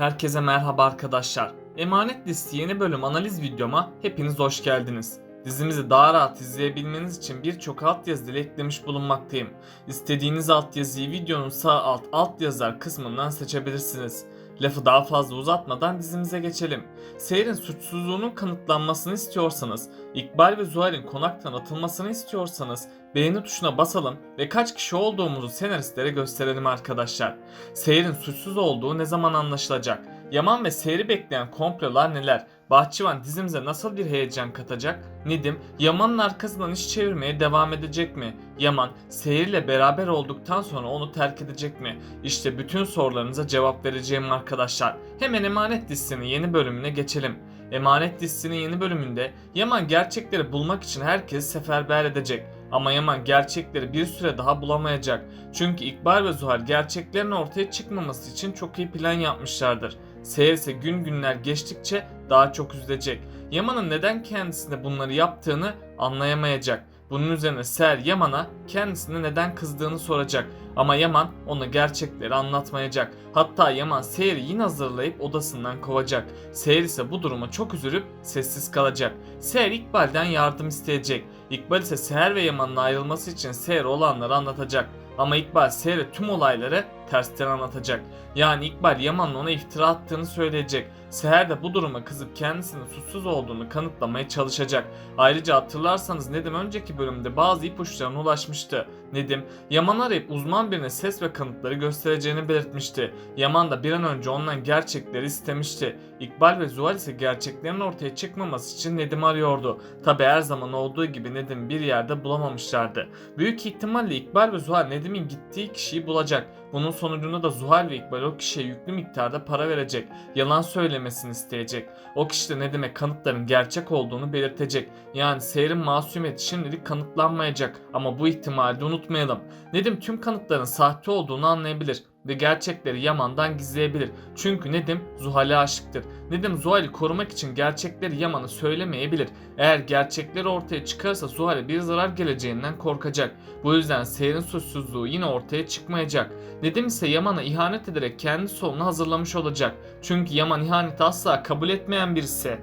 Herkese merhaba arkadaşlar. Emanet Listi yeni bölüm analiz videoma hepiniz hoş geldiniz. Dizimizi daha rahat izleyebilmeniz için birçok altyazı ile eklemiş bulunmaktayım. İstediğiniz altyazıyı videonun sağ alt altyazılar kısmından seçebilirsiniz. Lafı daha fazla uzatmadan dizimize geçelim. Seyir'in suçsuzluğunun kanıtlanmasını istiyorsanız, İkbal ve Zuhal'in konaktan atılmasını istiyorsanız beğeni tuşuna basalım ve kaç kişi olduğumuzu senaristlere gösterelim arkadaşlar. Seyir'in suçsuz olduğu ne zaman anlaşılacak? Yaman ve Seyir'i bekleyen komplolar neler? Bahçıvan dizimize nasıl bir heyecan katacak? Nedim, Yaman'ın arkasından iş çevirmeye devam edecek mi? Yaman, Seyir'le beraber olduktan sonra onu terk edecek mi? İşte bütün sorularınıza cevap vereceğim arkadaşlar. Hemen Emanet dizisinin yeni bölümüne geçelim. Emanet dizisinin yeni bölümünde Yaman gerçekleri bulmak için herkesi seferber edecek. Ama Yaman gerçekleri bir süre daha bulamayacak. Çünkü İkbal ve Zuhal gerçeklerin ortaya çıkmaması için çok iyi plan yapmışlardır. Seher ise gün günler geçtikçe daha çok üzülecek. Yaman'ın neden kendisine bunları yaptığını anlayamayacak. Bunun üzerine Seher Yaman'a kendisine neden kızdığını soracak. Ama Yaman ona gerçekleri anlatmayacak. Hatta Yaman Seher'i yine hazırlayıp odasından kovacak. Seher ise bu duruma çok üzülüp sessiz kalacak. Seher İkbal'den yardım isteyecek. İkbal ise Seher ve Yaman'ın ayrılması için Seher olanları anlatacak. Ama İkbal Seher'e tüm olayları tersten anlatacak. Yani İkbal Yaman'ın ona iftira attığını söyleyecek. Seher de bu duruma kızıp kendisinin suçsuz olduğunu kanıtlamaya çalışacak. Ayrıca hatırlarsanız Nedim önceki bölümde bazı ipuçlarına ulaşmıştı. Nedim, Yaman arayıp uzman birine ses ve kanıtları göstereceğini belirtmişti. Yaman da bir an önce ondan gerçekleri istemişti. İkbal ve Zuhal ise gerçeklerin ortaya çıkmaması için Nedim'i arıyordu. Tabi her zaman olduğu gibi Nedim bir yerde bulamamışlardı. Büyük ihtimalle İkbal ve Zuhal Nedim'in gittiği kişiyi bulacak. Bunun sonucunda da Zuhal ve İkbal o kişiye yüklü miktarda para verecek. Yalan söylemesini isteyecek. O kişi de Nedim'e kanıtların gerçek olduğunu belirtecek. Yani Seher'in masumiyeti şimdilik kanıtlanmayacak. Ama bu ihtimali de unutmayalım. Nedim tüm kanıtların sahte olduğunu anlayabilir ve gerçekleri Yaman'dan gizleyebilir. Çünkü Nedim Zuhal'e aşıktır. Nedim Zuhal'i korumak için gerçekleri Yaman'a söylemeyebilir. Eğer gerçekleri ortaya çıkarsa Zuhal'e bir zarar geleceğinden korkacak. Bu yüzden Seher'in suçsuzluğu yine ortaya çıkmayacak. Nedim ise Yaman'a ihanet ederek kendi sonunu hazırlamış olacak. Çünkü Yaman ihaneti asla kabul etmeyen birisi.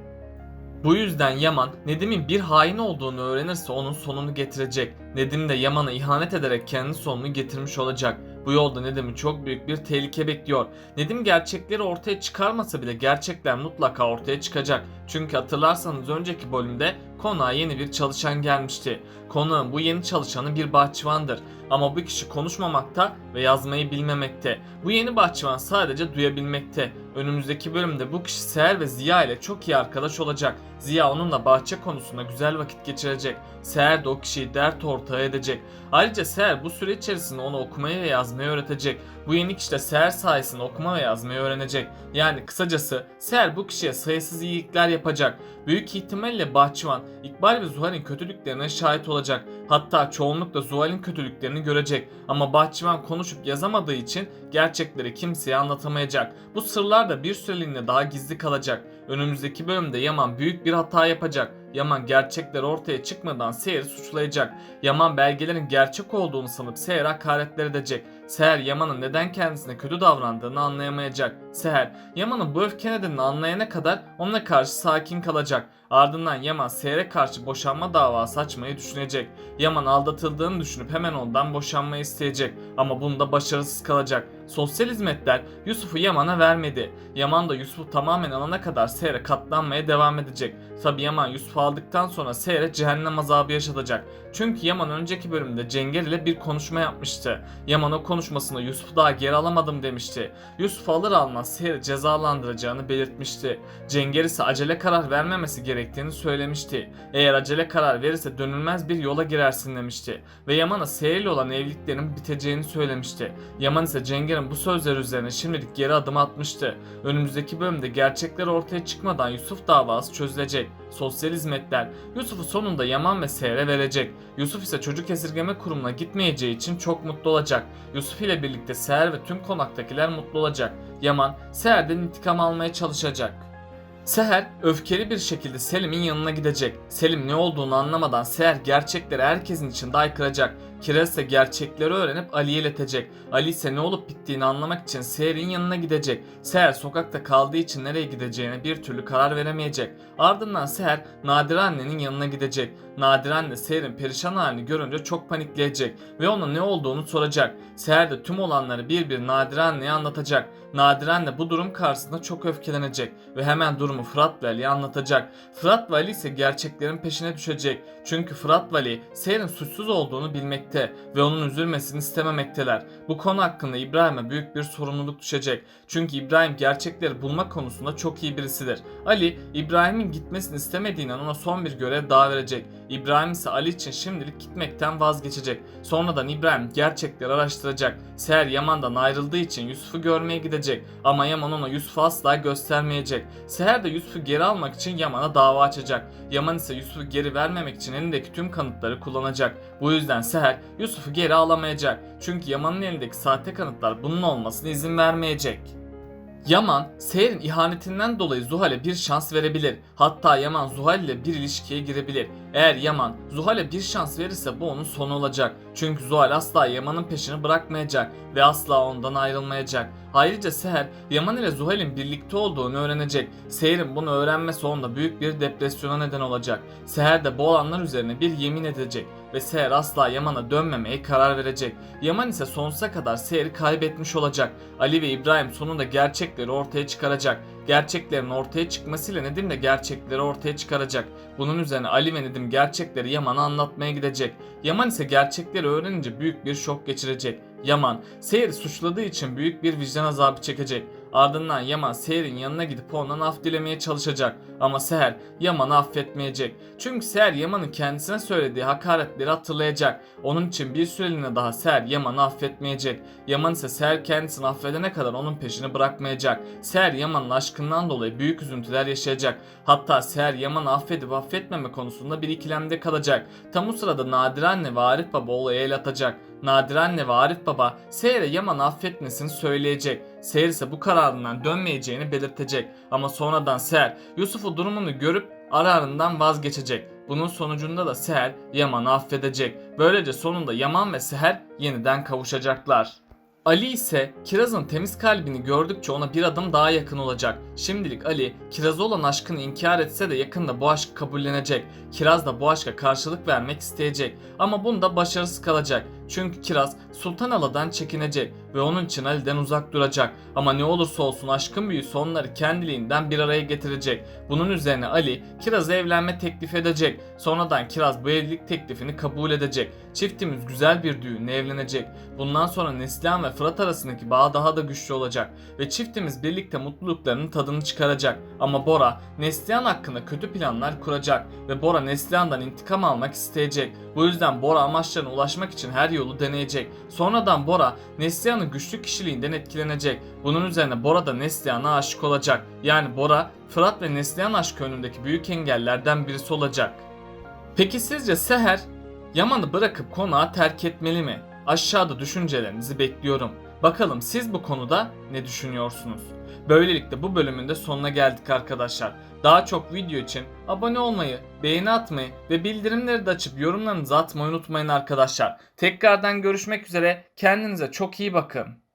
Bu yüzden Yaman Nedim'in bir hain olduğunu öğrenirse onun sonunu getirecek. Nedim de Yaman'a ihanet ederek kendi sonunu getirmiş olacak. Bu yolda Nedim'i çok büyük bir tehlike bekliyor. Nedim gerçekleri ortaya çıkarmasa bile gerçekler mutlaka ortaya çıkacak. Çünkü hatırlarsanız önceki bölümde konağa yeni bir çalışan gelmişti. Konağın bu yeni çalışanı bir bahçıvandır. Ama bu kişi konuşmamakta ve yazmayı bilmemekte. Bu yeni bahçıvan sadece duyabilmekte. Önümüzdeki bölümde bu kişi Seher ve Ziya ile çok iyi arkadaş olacak. Ziya onunla bahçe konusunda güzel vakit geçirecek. Seher de o kişiyi dert ortağı edecek. Ayrıca Seher bu süre içerisinde onu okumayı ve yazmayı öğretecek. Bu yeni kişi de Seher sayesinde okuma ve yazmayı öğrenecek. Yani kısacası Seher bu kişiye sayısız iyilikler yapacak. Büyük ihtimalle bahçıvan İkbal ve Zuhal'in kötülüklerine şahit olacak. Hatta çoğunlukla Zuhal'in kötülüklerini görecek. Ama bahçıvan konuşup yazamadığı için gerçekleri kimseye anlatamayacak. Bu sırlar da bir süreliğine daha gizli kalacak. Önümüzdeki bölümde Yaman büyük bir hata yapacak. Yaman gerçekler ortaya çıkmadan Seher'i suçlayacak. Yaman belgelerin gerçek olduğunu sanıp Seher'e hakaretler edecek. Seher Yaman'ın neden kendisine kötü davrandığını anlayamayacak. Seher Yaman'ın bu öfke nedenini anlayana kadar ona karşı sakin kalacak. Ardından Yaman Seher'e karşı boşanma davası açmayı düşünecek. Yaman aldatıldığını düşünüp hemen ondan boşanmayı isteyecek. Ama bunda başarısız kalacak. Sosyal hizmetler Yusuf'u Yaman'a vermedi. Yaman da Yusuf'u tamamen alana kadar Seher'e katlanmaya devam edecek. Tabi Yaman Yusuf'u aldıktan sonra Seher'e cehennem azabı yaşatacak. Çünkü Yaman önceki bölümde Cenger ile bir konuşma yapmıştı. Yaman o konuşmasında Yusuf'u daha geri alamadım demişti. Yusuf alır almaz Seher'i cezalandıracağını belirtmişti. Cenger ise acele karar vermemesi gerektiğini söylemişti. Eğer acele karar verirse dönülmez bir yola girersin demişti. Ve Yaman'a Seher ile olan evliliklerin biteceğini söylemişti. Yaman ise Cenger'in bu sözler üzerine şimdilik geri adım atmıştı. Önümüzdeki bölümde gerçekler ortaya çıkmadan Yusuf davası çözülecek. Sosyal hizmetler Yusuf'u sonunda Yaman ve Seher'e verecek. Yusuf ise çocuk esirgeme kurumuna gitmeyeceği için çok mutlu olacak. Yusuf ile birlikte Seher ve tüm konaktakiler mutlu olacak. Yaman Seher'den intikam almaya çalışacak. Seher öfkeli bir şekilde Selim'in yanına gidecek. Selim ne olduğunu anlamadan Seher gerçekleri herkesin içinde aykıracak. Kiraz ise gerçekleri öğrenip Ali'ye iletecek. Ali ise ne olup bittiğini anlamak için Seher'in yanına gidecek. Seher sokakta kaldığı için nereye gideceğine bir türlü karar veremeyecek. Ardından Seher Nadire annenin yanına gidecek. Nadire anne Seher'in perişan halini görünce çok panikleyecek ve ona ne olduğunu soracak. Seher de tüm olanları bir bir Nadire anneye anlatacak. Nadire anne bu durum karşısında çok öfkelenecek ve hemen durumu Fırat ve Ali'ye anlatacak. Fırat ve Ali ise gerçeklerin peşine düşecek. Çünkü Fırat ve Ali Seher'in suçsuz olduğunu bilmekte ve onun üzülmesini istememekteler. Bu konu hakkında İbrahim'e büyük bir sorumluluk düşecek. Çünkü İbrahim gerçekleri bulma konusunda çok iyi birisidir. Ali, İbrahim'in gitmesini istemediğinden ona son bir görev daha verecek. İbrahim ise Ali için şimdilik gitmekten vazgeçecek. Sonradan İbrahim gerçekleri araştıracak. Seher Yaman'dan ayrıldığı için Yusuf'u görmeye gidecek. Ama Yaman ona Yusuf'u asla göstermeyecek. Seher de Yusuf'u geri almak için Yaman'a dava açacak. Yaman ise Yusuf'u geri vermemek için elindeki tüm kanıtları kullanacak. Bu yüzden Seher Yusuf'u geri alamayacak. Çünkü Yaman'ın elindeki sahte kanıtlar bunun olmasına izin vermeyecek. Yaman, Seher'in ihanetinden dolayı Zuhal'e bir şans verebilir. Hatta Yaman Zuhal ile bir ilişkiye girebilir. Eğer Yaman Zuhal'e bir şans verirse bu onun sonu olacak. Çünkü Zuhal asla Yaman'ın peşini bırakmayacak ve asla ondan ayrılmayacak. Ayrıca Seher, Yaman ile Zuhal'in birlikte olduğunu öğrenecek. Seher'in bunu öğrenmesi onda büyük bir depresyona neden olacak. Seher de bu olanlar üzerine bir yemin edecek ve Seher asla Yaman'a dönmemeye karar verecek. Yaman ise sonsuza kadar Seher'i kaybetmiş olacak. Ali ve İbrahim sonunda gerçekleri ortaya çıkaracak. Gerçeklerin ortaya çıkmasıyla Nedim de gerçekleri ortaya çıkaracak. Bunun üzerine Ali ve Nedim gerçekleri Yaman'a anlatmaya gidecek. Yaman ise gerçekleri öğrenince büyük bir şok geçirecek. Yaman, Seher'i suçladığı için büyük bir vicdan azabı çekecek. Ardından Yaman Seher'in yanına gidip ondan af dilemeye çalışacak. Ama Seher Yaman'ı affetmeyecek. Çünkü Seher Yaman'ın kendisine söylediği hakaretleri hatırlayacak. Onun için bir süreliğine daha Seher Yaman'ı affetmeyecek. Yaman ise Seher kendisini affedene kadar onun peşini bırakmayacak. Seher Yaman'ın aşkından dolayı büyük üzüntüler yaşayacak. Hatta Seher Yaman'ı affedip affetmeme konusunda bir ikilemde kalacak. Tam o sırada Nadire anne ve Arif baba olaya el atacak. Nadire anne ve Arif baba Seher'e Yaman'ı affetmesini söyleyecek. Seher ise bu kararından dönmeyeceğini belirtecek. Ama sonradan Seher Yusuf'u durumunu görüp ararından vazgeçecek. Bunun sonucunda da Seher Yaman'ı affedecek. Böylece sonunda Yaman ve Seher yeniden kavuşacaklar. Ali ise Kiraz'ın temiz kalbini gördükçe ona bir adım daha yakın olacak. Şimdilik Ali, Kiraz'a olan aşkını inkar etse de yakında bu aşkı kabullenecek. Kiraz da bu aşka karşılık vermek isteyecek. Ama bunda başarısız kalacak. Çünkü Kiraz Sultan Ala'dan çekinecek ve onun için Ali'den uzak duracak. Ama ne olursa olsun aşkın büyüsü onları kendiliğinden bir araya getirecek. Bunun üzerine Ali Kiraz'a evlenme teklif edecek. Sonradan Kiraz bu evlilik teklifini kabul edecek. Çiftimiz güzel bir düğünle evlenecek. Bundan sonra Neslihan ve Fırat arasındaki bağ daha da güçlü olacak. Ve çiftimiz birlikte mutluluklarının tadını çıkaracak. Ama Bora Neslihan hakkında kötü planlar kuracak. Ve Bora Neslihan'dan intikam almak isteyecek. Bu yüzden Bora amaçlarına ulaşmak için her yolu deneyecek. Sonradan Bora Neslihan'ın güçlü kişiliğinden etkilenecek. Bunun üzerine Bora da Neslihan'a aşık olacak. Yani Bora, Fırat ve Neslihan aşkı önündeki büyük engellerden birisi olacak. Peki sizce Seher Yaman'ı bırakıp konağı terk etmeli mi? Aşağıda düşüncelerinizi bekliyorum. Bakalım siz bu konuda ne düşünüyorsunuz? Böylelikle bu bölümün de sonuna geldik arkadaşlar. Daha çok video için abone olmayı, beğeni atmayı ve bildirimleri de açıp yorumlarınızı atmayı unutmayın arkadaşlar. Tekrardan görüşmek üzere. Kendinize çok iyi bakın.